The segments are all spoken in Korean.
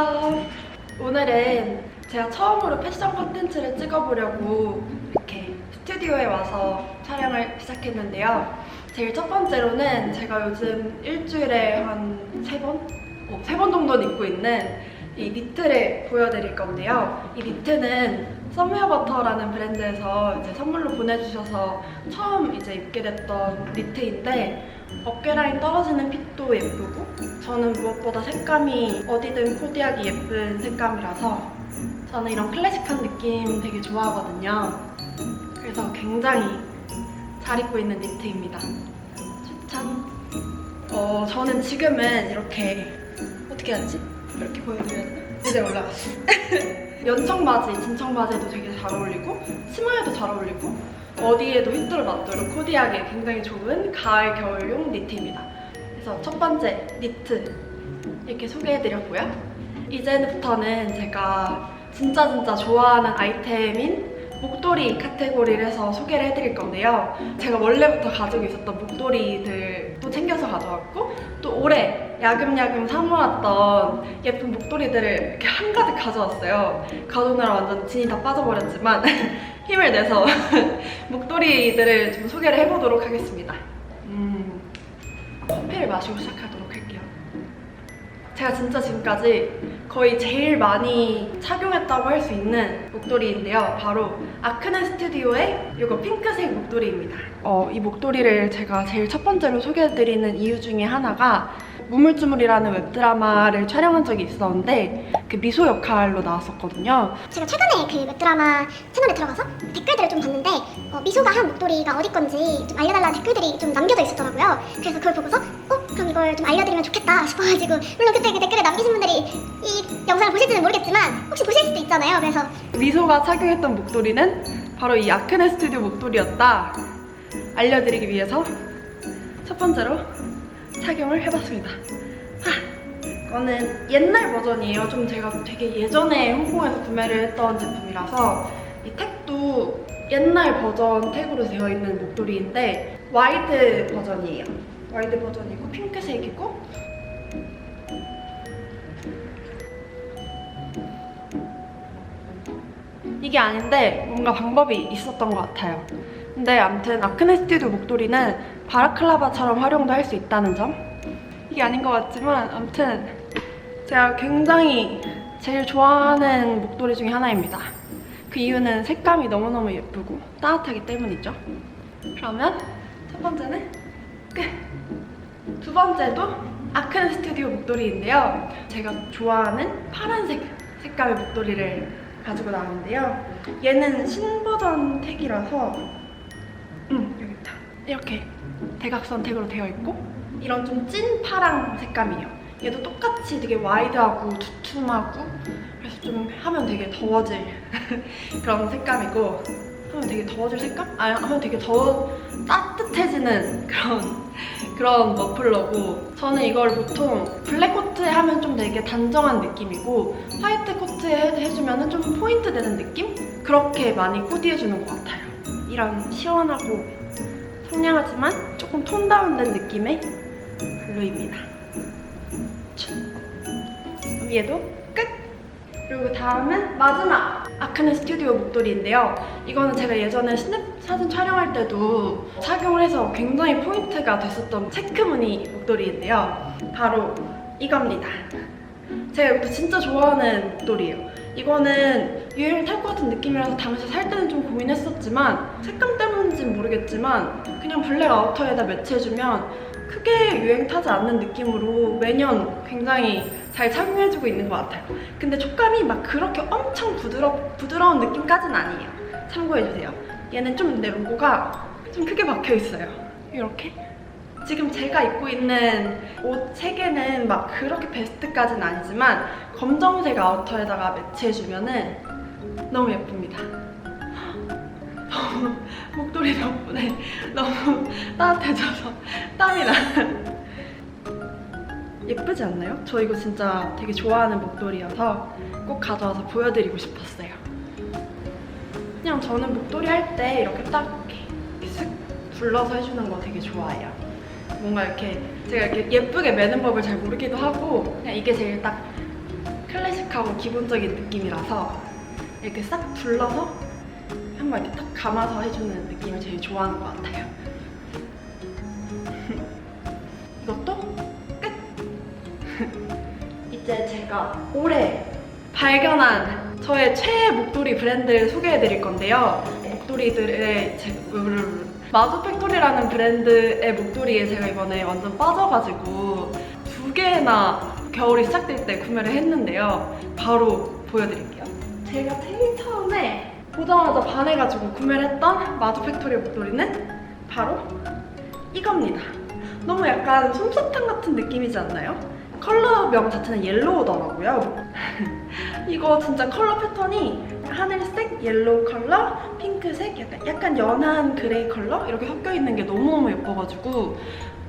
안녕하세요. 오늘은 제가 처음으로 패션 콘텐츠를 찍어보려고 이렇게 스튜디오에 와서 촬영을 시작했는데요. 제일 첫 번째로는 제가 요즘 일주일에 한 세 번? 어, 세번 정도는 입고 있는 이 니트를 보여드릴 건데요. 이 니트는 썸웨어 버터라는 브랜드에서 이제 선물로 보내주셔서 처음 이제 입게 됐던 니트인데 어깨 라인 떨어지는 핏도 예쁘고 저는 무엇보다 색감이 어디든 코디하기 예쁜 색감이라서 저는 이런 클래식한 느낌 되게 좋아하거든요. 그래서 굉장히 잘 입고 있는 니트입니다. 추천. 어, 저는 지금은 이렇게 어떻게 하지? 이렇게 보여드려야 되나? 이제 올라갔어. 연청 바지, 진청 바지에도 되게 잘 어울리고 치마에도 잘 어울리고 어디에도 휘뚜루 마뚜루 코디하기에 굉장히 좋은 가을 겨울용 니트입니다. 그래서 첫 번째 니트 이렇게 소개해드렸고요. 이제부터는 제가 진짜 진짜 좋아하는 아이템인 목도리 카테고리를 해서 소개를 해드릴 건데요. 제가 원래부터 가지고 있었던 목도리들도 챙겨서 가져왔고 또 올해 야금야금 사모았던 예쁜 목도리들을 이렇게 한가득 가져왔어요. 가져오느라 완전 진이 다 빠져버렸지만 힘을 내서 목도리들을 좀 소개를 해보도록 하겠습니다. 음, 커피를 마시고 시작하도록 할게요. 제가 진짜 지금까지 거의 제일 많이 착용했다고 할 수 있는 목도리인데요. 바로 아크네 스튜디오의 이거 핑크색 목도리입니다. 어, 이 목도리를 제가 제일 첫 번째로 소개해드리는 이유 중에 하나가 무물주물이라는 웹드라마를 촬영한 적이 있었는데 그 미소 역할로 나왔었거든요. 제가 최근에 그 웹드라마 채널에 들어가서 댓글들을 좀 봤는데 어, 미소가 한 목도리가 어디 건지 좀 알려달라는 댓글들이 좀 남겨져 있었더라고요. 그래서 그걸 보고서 어 그럼 이걸 좀 알려드리면 좋겠다 싶어가지고 물론 그때 그 댓글에 남기신 분들이 이 영상을 보실지는 모르겠지만 혹시 보실 수도 있잖아요. 그래서 미소가 착용했던 목도리는 바로 이 아크네 스튜디오 목도리였다. 알려드리기 위해서 첫 번째로 착용을 해봤습니다. 하, 이거는 옛날 버전이에요. 좀 제가 되게 예전에 홍콩에서 구매를 했던 제품이라서 이 택도 옛날 버전 택으로 되어 있는 목도리인데 와이드 버전이에요. 와이드 버전이고 핑크색이고 이게 아닌데 뭔가 방법이 있었던 것 같아요. 근데 아무튼 아크네 스튜디오 목도리는 바라클라바처럼 활용도 할 수 있다는 점. 이게 아닌 것 같지만 아무튼 제가 굉장히 제일 좋아하는 목도리 중에 하나입니다. 그 이유는 색감이 너무너무 예쁘고 따뜻하기 때문이죠. 그러면 첫 번째는 끝. 두 번째도 아크네 스튜디오 목도리인데요. 제가 좋아하는 파란색 색감의 목도리를 가지고 나왔는데요. 얘는 신버전 택이라서 음 여기 있다. 이렇게 대각선 택으로 되어 있고 이런 좀 찐 파랑 색감이에요. 얘도 똑같이 되게 와이드하고 두툼하고 그래서 좀 하면 되게 더워질 그런 색감이고 하면 되게 더워질 색감? 아 하면 되게 더워 따뜻해지는 그런 그런 머플러고 저는 이걸 보통 블랙 코트에 하면 좀 되게 단정한 느낌이고 화이트 코트에 해- 해주면 좀 포인트 되는 느낌? 그렇게 많이 코디해주는 것 같아요. 이런 시원하고 청량하지만 조금 톤 다운된 느낌의 블루입니다. 참. 얘도 끝! 그리고 다음은 마지막 아크네 스튜디오 목도리인데요. 이거는 제가 예전에 스냅 사진 촬영할 때도 착용을 해서 굉장히 포인트가 됐었던 체크무늬 목도리인데요. 바로 이겁니다. 제가 이것도 진짜 좋아하는 목도리예요. 이거는 유행을 탈 것 같은 느낌이라서 당시 살 때는 좀 고민했었지만 색감 때문인지는 모르겠지만 그냥 블랙 아우터에다 매치해주면 크게 유행 타지 않는 느낌으로 매년 굉장히 잘 착용해주고 있는 것 같아요. 근데 촉감이 막 그렇게 엄청 부드러, 부드러운 느낌까지는 아니에요. 참고해주세요. 얘는 좀 내 로고가 좀 크게 박혀 있어요. 이렇게. 지금 제가 입고 있는 옷 3개는 막 그렇게 베스트까지는 아니지만 검정색 아우터에다가 매치해주면은 너무 예쁩니다. 너무 목도리 덕분에 너무 따뜻해져서 땀이 나. 예쁘지 않나요? 저 이거 진짜 되게 좋아하는 목도리여서 꼭 가져와서 보여드리고 싶었어요. 그냥 저는 목도리 할 때 이렇게 딱 이렇게 슥 둘러서 해주는 거 되게 좋아해요. 뭔가 이렇게 제가 이렇게 예쁘게 매는 법을 잘 모르기도 하고 그냥 이게 제일 딱 클래식하고 기본적인 느낌이라서 이렇게 싹 둘러서 한번 이렇게 딱 감아서 해주는 느낌을 제일 좋아하는 것 같아요. 이것도 끝! 이제 제가 올해 발견한 저의 최애 목도리 브랜드를 소개해 드릴 건데요. 목도리들의 제, 마주 팩토리라는 브랜드의 목도리에 제가 이번에 완전 빠져가지고 두 개나 겨울이 시작될 때 구매를 했는데요. 바로 보여드릴게요. 제가 제일 처음에 보자마자 반해가지고 구매를 했던 마주 팩토리 목도리는 바로 이겁니다. 너무 약간 솜사탕 같은 느낌이지 않나요? 컬러명 자체는 옐로우더라고요. 이거 진짜 컬러 패턴이 하늘색, 옐로우 컬러, 핑크색, 약간, 약간 연한 그레이 컬러 이렇게 섞여 있는 게 너무너무 예뻐가지고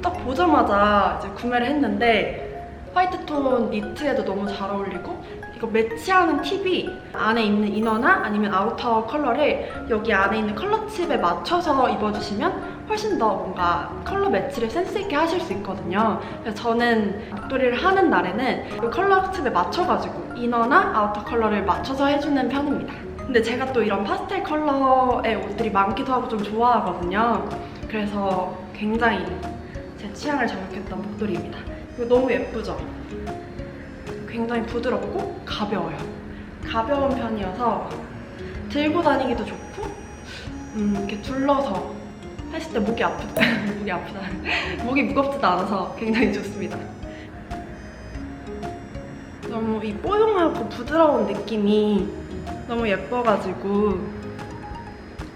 딱 보자마자 이제 구매를 했는데 화이트 톤 니트에도 너무 잘 어울리고 이거 매치하는 팁이 안에 있는 이너나 아니면 아우터 컬러를 여기 안에 있는 컬러 칩에 맞춰서 입어주시면 훨씬 더 뭔가 컬러 매치를 센스 있게 하실 수 있거든요. 그래서 저는 목도리를 하는 날에는 이 컬러 칩에 맞춰가지고 이너나 아우터 컬러를 맞춰서 해주는 편입니다. 근데 제가 또 이런 파스텔 컬러의 옷들이 많기도 하고 좀 좋아하거든요. 그래서 굉장히 제 취향을 저격했던 목도리입니다. 이거 너무 예쁘죠? 굉장히 부드럽고 가벼워요. 가벼운 편이어서 들고 다니기도 좋고, 음, 이렇게 둘러서 했을 때 목이 아프, 목이 아프다. 목이 무겁지도 않아서 굉장히 좋습니다. 너무 이 뽀용하고 부드러운 느낌이 너무 예뻐가지고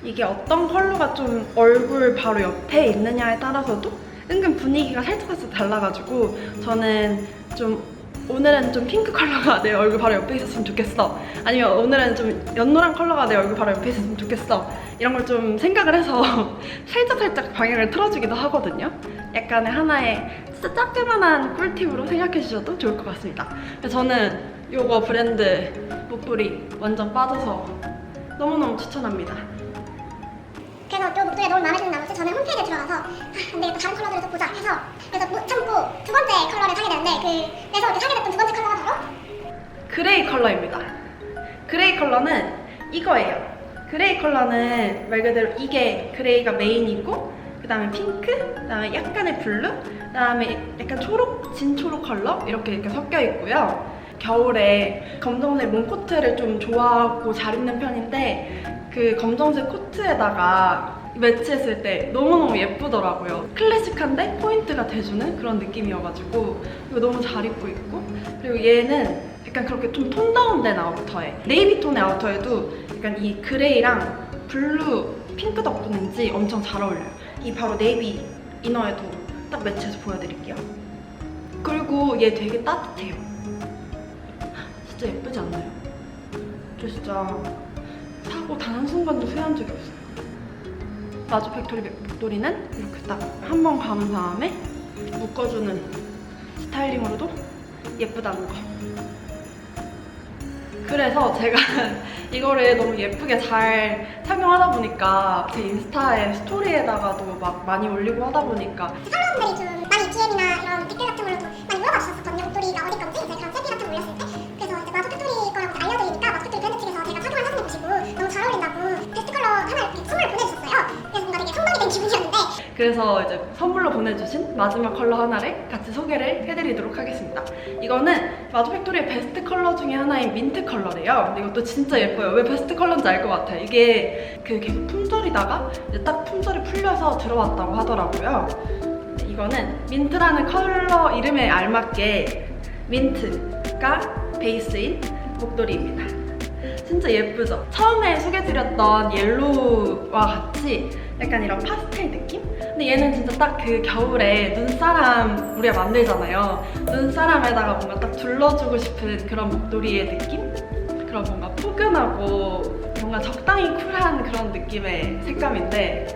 이게 어떤 컬러가 좀 얼굴 바로 옆에 있느냐에 따라서도 은근 분위기가 살짝 살짝 달라가지고 저는 좀 오늘은 좀 핑크 컬러가 내 얼굴 바로 옆에 있었으면 좋겠어. 아니면 오늘은 좀 연노란 컬러가 내 얼굴 바로 옆에 있었으면 좋겠어. 이런 걸 좀 생각을 해서 살짝 살짝 방향을 틀어주기도 하거든요. 약간의 하나의 진짜 조그만한 꿀팁으로 생각해 주셔도 좋을 것 같습니다. 저는 이거 브랜드 목도리 완전 빠져서 너무너무 추천합니다 그래서 이 목도리가 너무 마음에 드는 나머지 저는 홈페이지에 들어가서 아, 안 되겠다 다른 컬러들을 또 보자 해서 그래서 못 참고 두 번째 컬러를 사게 되는데 그 그래서 이렇게 사게 됐던 두 번째 컬러가 바로 그레이 컬러입니다. 그레이 컬러는 이거예요. 그레이 컬러는 말 그대로 이게 그레이가 메인이고 그 다음에 핑크, 그 다음에 약간의 블루, 그 다음에 약간 초록, 진초록 컬러 이렇게 이렇게 섞여 있고요. 겨울에 검정색 롱코트를 좀 좋아하고 잘 입는 편인데 그 검정색 코트에다가 매치했을 때 너무너무 예쁘더라고요. 클래식한데 포인트가 돼주는 그런 느낌이어가지고 이거 너무 잘 입고 있고 그리고 얘는 약간 그렇게 좀 톤 다운된 아우터에 네이비 톤의 아우터에도 약간 이 그레이랑 블루, 핑크 덕분인지 엄청 잘 어울려요. 이 바로 네이비 이너에도 딱 매치해서 보여드릴게요. 그리고 얘 되게 따뜻해요. 진짜 예쁘지 않나요? 저 진짜 사고 단한 순간도 후회한 적이 없어요. 마주 팩토리 목도리는 이렇게 딱 한 번 감은 다음에 묶어주는 스타일링으로도 예쁘다는 거. 그래서 제가 이거를 너무 예쁘게 잘 착용하다 보니까 제 인스타에 스토리에다가도 막 많이 올리고 하다 보니까 사람들이 좀 많이 DM이나 이런 댓글 같은 걸로 좀 많이 물어봐 주셨었거든요 목도리가 어디 건지 이제 그런 된 기분이었는데 그래서 이제 선물로 보내주신 마지막 컬러 하나를 같이 소개를 해드리도록 하겠습니다. 이거는 마주 팩토리의 베스트 컬러 중에 하나인 민트 컬러래요. 이것도 진짜 예뻐요. 왜 베스트 컬러인지 알 것 같아요. 이게 그 계속 품절이다가 이제 딱 품절이 풀려서 들어왔다고 하더라고요. 이거는 민트라는 컬러 이름에 알맞게 민트가 베이스인 목도리입니다. 진짜 예쁘죠? 처음에 소개드렸던 옐로우와 같이 약간 이런 파스텔 느낌? 근데 얘는 진짜 딱 그 겨울에 눈사람 우리가 만들잖아요. 눈사람에다가 뭔가 딱 둘러주고 싶은 그런 목도리의 느낌? 그런 뭔가 포근하고 뭔가 적당히 쿨한 그런 느낌의 색감인데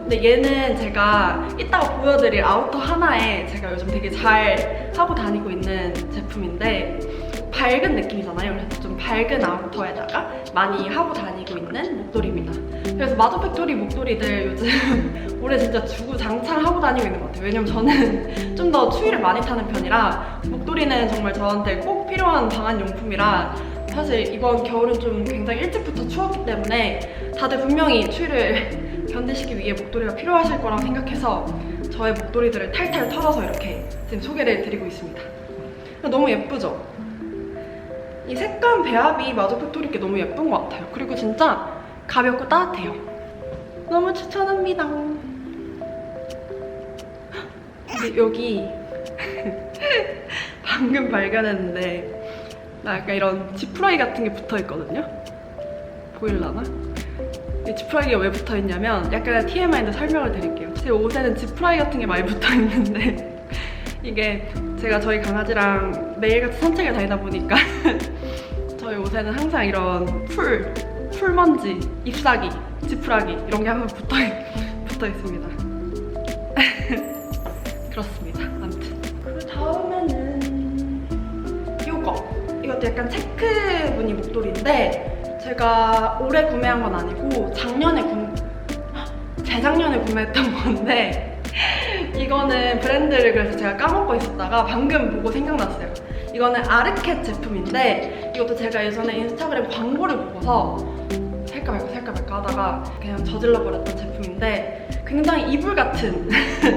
근데 얘는 제가 이따가 보여드릴 아우터 하나에 제가 요즘 되게 잘 하고 다니고 있는 제품인데 밝은 느낌이잖아요. 그래서 좀 밝은 아우터에다가 많이 하고 다니고 있는 목도리입니다. 그래서 마더 팩토리 목도리들 요즘 올해 진짜 주구장창 하고 다니고 있는 것 같아요. 왜냐면 저는 좀 더 추위를 많이 타는 편이라 목도리는 정말 저한테 꼭 필요한 방한 용품이라 사실 이번 겨울은 좀 굉장히 일찍부터 추웠기 때문에 다들 분명히 추위를 견디시기 위해 목도리가 필요하실 거라고 생각해서 저의 목도리들을 탈탈 털어서 이렇게 지금 소개를 드리고 있습니다. 너무 예쁘죠? 이 색감 배합이 마저 팩토리께 너무 예쁜 것 같아요. 그리고 진짜 가볍고 따뜻해요. 너무 추천합니다. 여기 방금 발견했는데 나 약간 이런 지프라이 같은 게 붙어 있거든요. 보일라나? 이 지프라이가 왜 붙어 있냐면 약간 TMI인데 설명을 드릴게요. 제 옷에는 지프라이 같은 게 많이 붙어 있는데 이게 제가 저희 강아지랑 매일같이 산책을 다니다 보니까 저희 옷에는 항상 이런 풀, 풀먼지, 잎사귀, 지푸라기 이런 게 항상 붙어, 있- 붙어 있습니다. 그렇습니다. 아무튼. 그 다음에는 이거. 이것도 약간 체크 무늬 목도리인데 제가 올해 구매한 건 아니고 작년에 구 재작년에 구매했던 건데 이거는 브랜드를 그래서 제가 까먹고 있었다가 방금 보고 생각났어요. 이거는 아르켓 제품인데 이것도 제가 예전에 인스타그램 광고를 보고서 살까 말까 살까 말까 하다가 그냥 저질러 버렸던 제품인데 굉장히 이불 같은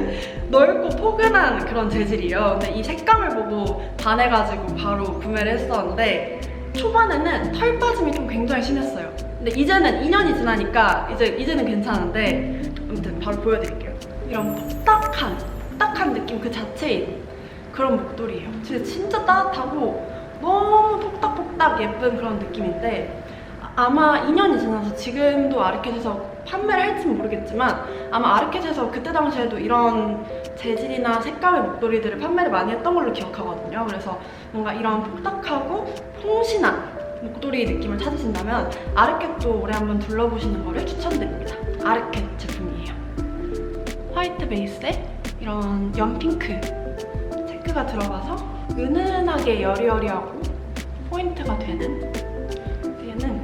넓고 포근한 그런 재질이에요. 근데 이 색감을 보고 반해가지고 바로 구매를 했었는데 초반에는 털 빠짐이 좀 굉장히 심했어요. 근데 이제는 2년이 지나니까 이제 이제는 괜찮은데 아무튼 바로 보여드릴게요. 이런 톡딱한 톡딱한 느낌 그 자체인 그런 목도리예요. 진짜 진짜 따뜻하고 너무 톡딱톡딱 예쁜 그런 느낌인데 아- 아마 2년이 지나서 지금도 아르켓에서 판매를 할지는 모르겠지만 아마 아르켓에서 그때 당시에도 이런 재질이나 색감의 목도리들을 판매를 많이 했던 걸로 기억하거든요. 그래서 뭔가 이런 톡딱하고 통신한 목도리 느낌을 찾으신다면 아르켓도 올해 한번 둘러보시는 거를 추천드립니다. 아르켓 제품이에요. 화이트 베이스에 이런 연핑크 체크가 들어가서 은은하게 여리여리하고 포인트가 되는 얘는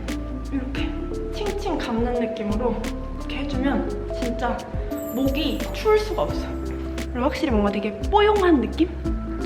이렇게 칭칭 감는 느낌으로 이렇게 해주면 진짜 목이 추울 수가 없어요. 그리고 확실히 뭔가 되게 뽀용한 느낌?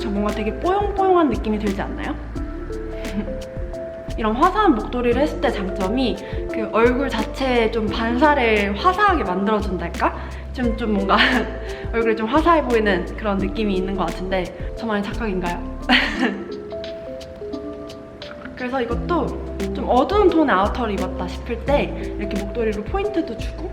저 뭔가 되게 뽀용뽀용한 느낌이 들지 않나요? 이런 화사한 목도리를 했을 때 장점이 그 얼굴 자체에 좀 반사를 화사하게 만들어준달까? 좀, 좀 뭔가 얼굴이 좀 화사해 보이는 그런 느낌이 있는 것 같은데 저만의 착각인가요? 그래서 이것도 좀 어두운 톤의 아우터를 입었다 싶을 때 이렇게 목도리로 포인트도 주고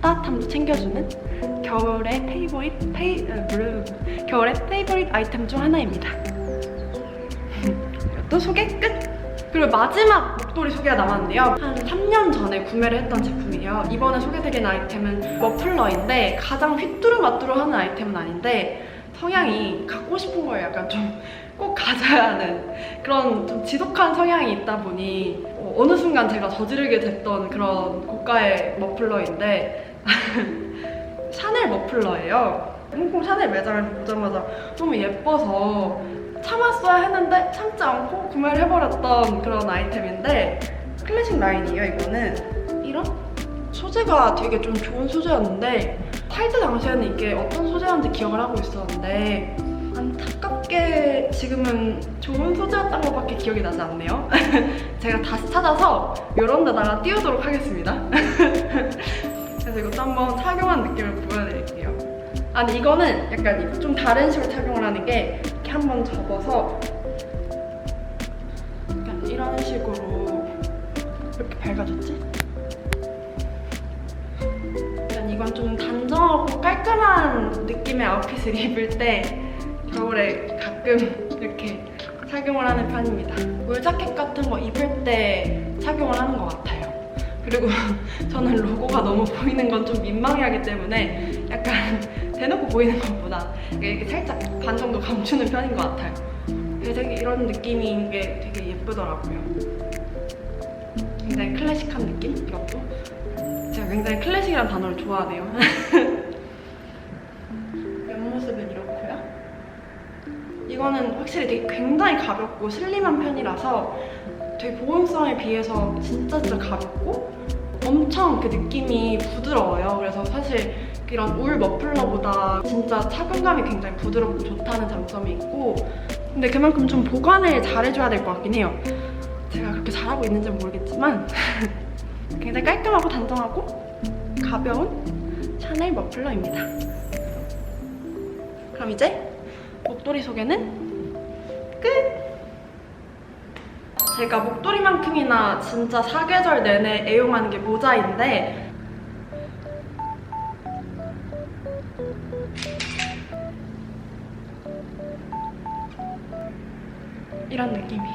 따뜻함도 챙겨주는 겨울의 페이보릿 페이 어, 블루 겨울의 페이보릿 아이템 중 하나입니다. 이것도 소개 끝. 그리고 마지막 목도리 소개가 남았는데요. 한 3년 전에 구매를 했던 제품이에요. 이번에 소개드린 아이템은 머플러인데 가장 휘뚜루마뚜루하는 아이템은 아닌데 성향이 갖고 싶은 걸 약간 좀 꼭 가져야 하는 그런 좀 지독한 성향이 있다 보니 어, 어느 순간 제가 저지르게 됐던 그런 고가의 머플러인데 샤넬 머플러예요. 홍콩 샤넬 매장을 보자마자 너무 예뻐서 참았어야 했는데 참지 않고 구매를 해버렸던 그런 아이템인데 클래식 라인이에요 이거는. 이런 소재가 되게 좀 좋은 소재였는데 사이즈 당시에는 이게 어떤 소재였는지 기억을 하고 있었는데 안타깝게 지금은 좋은 소재였던 것밖에 기억이 나지 않네요. 제가 다시 찾아서 이런 데다가 띄우도록 하겠습니다. 그래서 이것도 한번 착용한 느낌을 보여드릴게요. 아니 이거는 약간 좀 다른 식으로 착용을 하는 게 이렇게 한번 접어서 약간 이런 식으로 이렇게 밝아졌지? 약간 이건 좀 단정하고 깔끔한 느낌의 아웃핏을 입을 때 겨울에 가끔 이렇게 착용을 하는 편입니다. 물 자켓 같은 거 입을 때 착용을 하는 것 같아요. 그리고 저는 로고가 너무 보이는 건 좀 민망해하기 때문에 약간 대놓고 보이는 것보다 이렇게 살짝 반 정도 감추는 편인 것 같아요. 되게 이런 느낌인 게 되게 예쁘더라고요. 굉장히 클래식한 느낌? 이것도. 제가 굉장히 클래식이라는 단어를 좋아하네요. 옆모습은 이렇고요. 이거는 확실히 되게 굉장히 가볍고 슬림한 편이라서 되게 보온성에 비해서 진짜 진짜 가볍고 엄청 그 느낌이 부드러워요. 그래서 사실 이런 울 머플러보다 진짜 착용감이 굉장히 부드럽고 좋다는 장점이 있고 근데 그만큼 좀 보관을 잘해줘야 될 것 같긴 해요. 제가 그렇게 잘하고 있는지 는 모르겠지만 굉장히 깔끔하고 단정하고 가벼운 샤넬 머플러입니다. 그럼 이제 목도리 소개는 끝! 제가 목도리만큼이나 진짜 사계절 내내 애용하는 게 모자인데 이런 느낌이에요.